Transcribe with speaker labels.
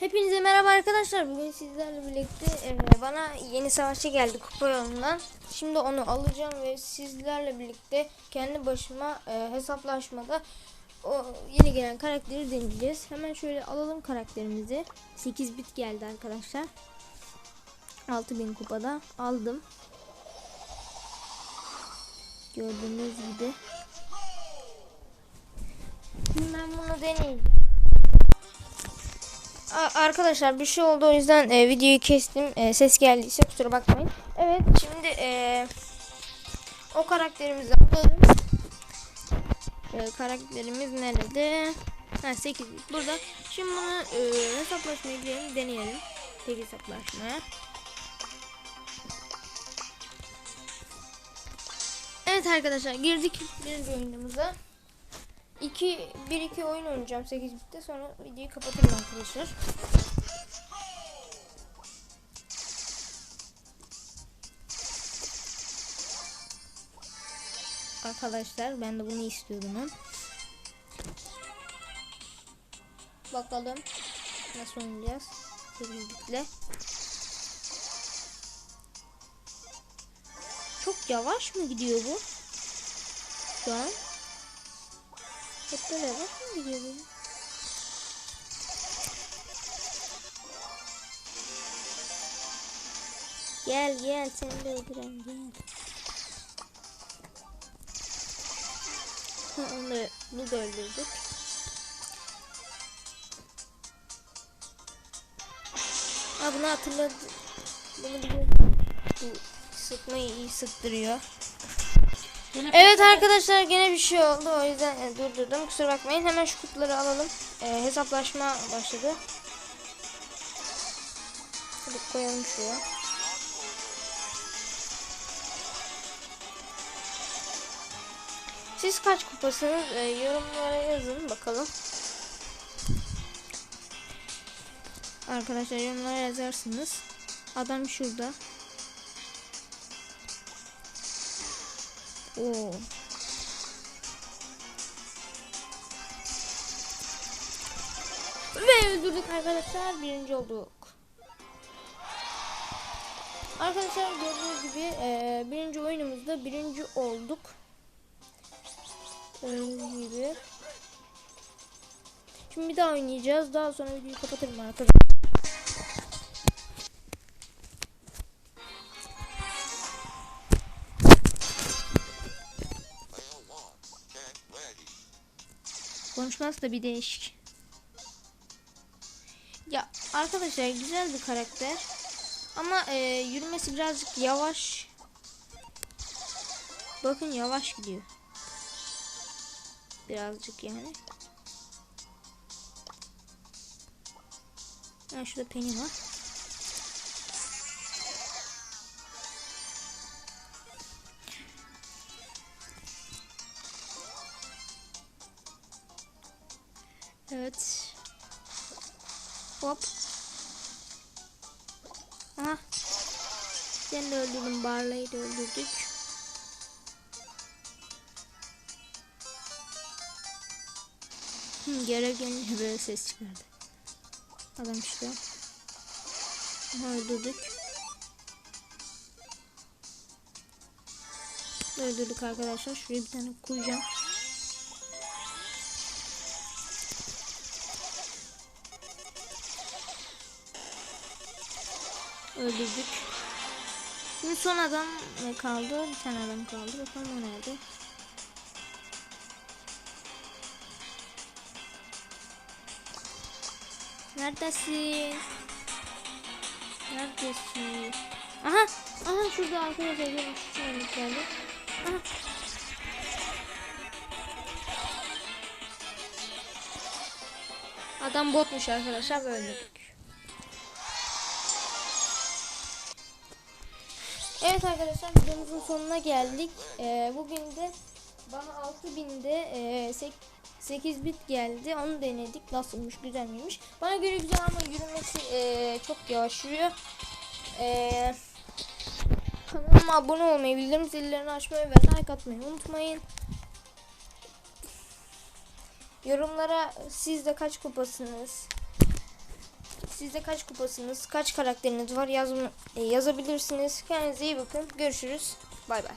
Speaker 1: Hepinize merhaba arkadaşlar. Bugün sizlerle birlikte e, bana yeni savaşçı geldi kupa yolundan. Şimdi onu alacağım ve sizlerle birlikte kendi başıma e, hesaplaşmada o yeni gelen karakteri deneyeceğiz. Hemen şöyle alalım karakterimizi. 8 bit geldi arkadaşlar. 6000 kupada aldım. Gördüğünüz gibi. Şimdi ben bunu deneyeceğim. Arkadaşlar bir şey oldu o yüzden e, videoyu kestim. E, ses geldiyse kusura bakmayın. Evet şimdi e, o karakterimizi alalım. E, karakterimiz nerede? Ha 8 burada. Şimdi bunu e, hesaplaşmaya girelim deneyelim. Tek hesaplaşmaya. Evet arkadaşlar girdik bir oyunumuza. 2 1 2 oyun oynayacağım 8 bitti sonra videoyu kapatırım arkadaşlar. Arkadaşlar ben de bunu istiyordum. Bakalım nasıl oynayacağız 8 bitle. Çok yavaş mı gidiyor bu? Şu an. Hep bak mı gidiyor? Gel gel seni de öldüreyim gel. Ha, onu da öldürdük. Ha bunu hatırladım. Bunu biliyorum. Bu sıkmayı iyi sıktırıyor. Evet arkadaşlar gene bir şey oldu. O yüzden e, durdurdum. Kusura bakmayın. Hemen şu kutuları alalım. E, hesaplaşma başladı. Hadi koyalım şuraya. Siz kaç kupasınız? E, yorumlara yazın bakalım. Arkadaşlar yorumlara yazarsınız. Adam şurada Ve öldürdük arkadaşlar. Birinci olduk. Arkadaşlar gördüğünüz gibi e, birinci oyunumuzda birinci olduk. Gibi. Şimdi bir daha oynayacağız. Daha sonra videoyu kapatırım arkadaşlar. Konuşması da bir değişik. Ya arkadaşlar güzel bir karakter. Ama e, yürümesi birazcık yavaş. Bakın yavaş gidiyor. Birazcık yani. Ha, şurada Penny var. Evet. Hop. Aha. Sen de öldürdüm. Barley'i de öldürdük. Hı, görev böyle ses çıkardı. Adam işte. Aha, öldürdük. Öldürdük arkadaşlar. Şuraya bir tane koyacağım. Öldürdük. Şimdi son adam ne kaldı? Bir tane adam kaldı. Bakalım o nerede? Neredesin? Neredesin? Aha! Aha şurada arkadaşlar görmüş. Şuraya geldi. Aha! Adam botmuş arkadaşlar böyle Evet arkadaşlar videomuzun sonuna geldik. Ee, bugün de bana 6000'de e, 8 bit geldi. Onu denedik. Nasılmış? Güzel miymiş? Bana göre güzel ama yürümesi e, çok yavaş yürüyor. E, kanalıma abone olmayı, bildirim zillerini açmayı ve like atmayı unutmayın. Yorumlara siz de kaç kupasınız? Siz de kaç kupasınız, kaç karakteriniz var yazma, e, yazabilirsiniz. Kendinize iyi bakın. Görüşürüz. Bay bay.